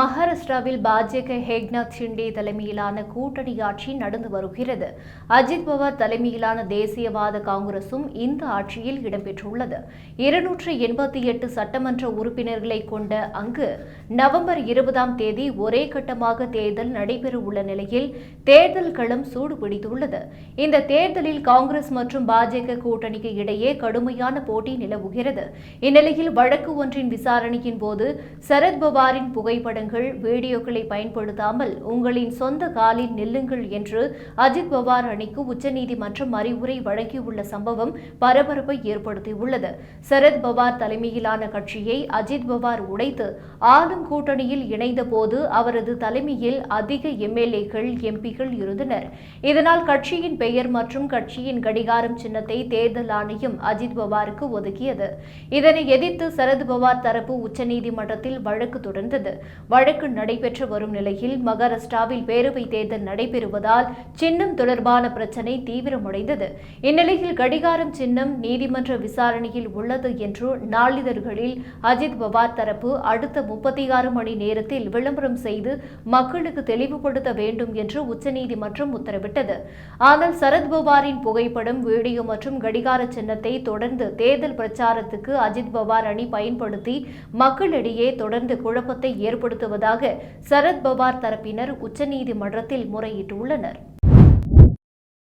மகாராஷ்டிராவில் பாஜக ஹேக்நாத் ஷிண்டே தலைமையிலான கூட்டணி ஆட்சி நடந்து வருகிறது. அஜித் பவார் தலைமையிலான தேசியவாத காங்கிரசும் இந்த ஆட்சியில் இடம்பெற்றுள்ளது. இருநூற்று எண்பத்தி எட்டு சட்டமன்ற உறுப்பினர்களை கொண்ட அங்கு நவம்பர் இருபதாம் தேதி ஒரே கட்டமாக தேர்தல் நடைபெறவுள்ள நிலையில் தேர்தல் களம் சூடுபிடித்துள்ளது. இந்த தேர்தலில் காங்கிரஸ் மற்றும் பாஜக கூட்டணிக்கு இடையே கடுமையான போட்டி நிலவுகிறது. இந்நிலையில் வழக்கு ஒன்றின் விசாரணையின் போது சரத்பவாரின் புகைப்படங்கள் புகைப்படங்கள் வீடியோக்களை பயன்படுத்தாமல் உங்களின் சொந்த காலில் நில்லுங்கள் என்று அஜித் பவார் அணிக்கு உச்சநீதிமன்றம் அறிவுரை வழங்கியுள்ள சம்பவம் பரபரப்பை ஏற்படுத்தியுள்ளது. சரத் பவார் தலைமையிலான கட்சியை அஜித் பவார் உடைத்து ஆளும் கூட்டணியில் இணைந்தபோது அவரது தலைமையில் அதிக எம்எல்ஏக்கள் எம்பிகள் இருந்தனர். இதனால் கட்சியின் பெயர் மற்றும் கட்சியின் கடிகாரம் சின்னத்தை தேர்தல் ஆணையம் அஜித் பவாருக்கு ஒதுக்கியது. இதனை எதிர்த்து சரத் பவார் தரப்பு உச்சநீதிமன்றத்தில் வழக்கு தொடர்ந்தது. வழக்கு நடைபெற்று வரும் நிலையில் மகாராஷ்டிராவில் பேரவை தேர்தல் நடைபெறுவதால் சின்னம் தொடர்பான பிரச்சினை தீவிரமடைந்தது. இந்நிலையில் கடிகாரம் சின்னம் நீதிமன்ற விசாரணையில் உள்ளது என்று நாளிதழ்களில் அஜித் பவார் தரப்பு அடுத்த முப்பத்தி ஆறு மணி நேரத்தில் விளம்பரம் செய்து மக்களுக்கு தெளிவுபடுத்த வேண்டும் என்று உச்சநீதிமன்றம் உத்தரவிட்டது. ஆனால் சரத் பவாரின் புகைப்படம் வீடியோ மற்றும் கடிகார சின்னத்தை தொடர்ந்து தேர்தல் பிரச்சாரத்துக்கு அஜித் பவார் அணி பயன்படுத்தி மக்களிடையே தொடர்ந்து குழப்பத்தை ஏற்படுத்த சரத் பவார் தரப்பினர் உச்சநீதிமன்றத்தில் முறையிட்டுள்ளனர்.